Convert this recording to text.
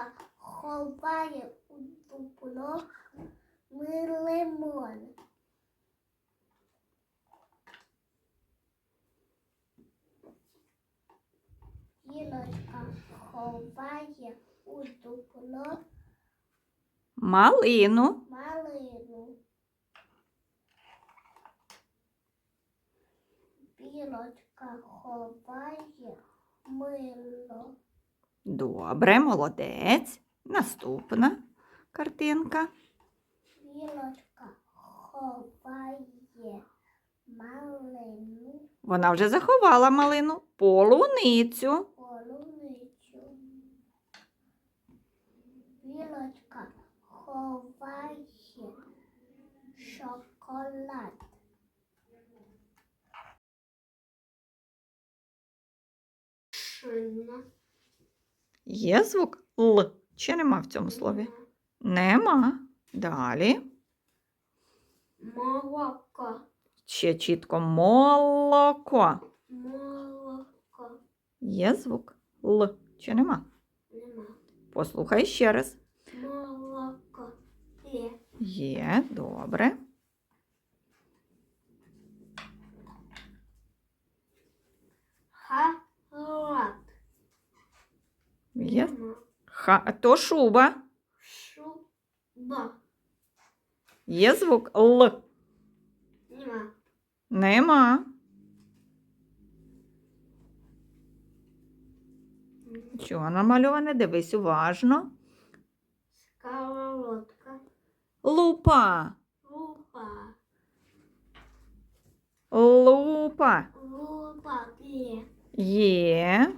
Білочка ховає у дупло ми лимон. Білочка ховає у дупло Малину. малину. Білочка ховає мило. Добре, молодець. Наступна картинка. Білочка ховає малину Вона вже заховала малину. Полуницю. полуницю. Білочка ховає шоколад. Шина. Є звук Л. Чи нема в цьому слові? Нема. Далі. Молоко. Ще чітко молоко. Молоко. Є звук Л. Чи нема? Нема. Послухай ще раз. Молоко. Є. Є, добре. Є. Ха, то шуба. Шуба. Є звук Л. Нема. Нема. Що намальоване? Дивись уважно. Сковородка. Лупа. Лупа. Лупа. Лупа. Є. Є.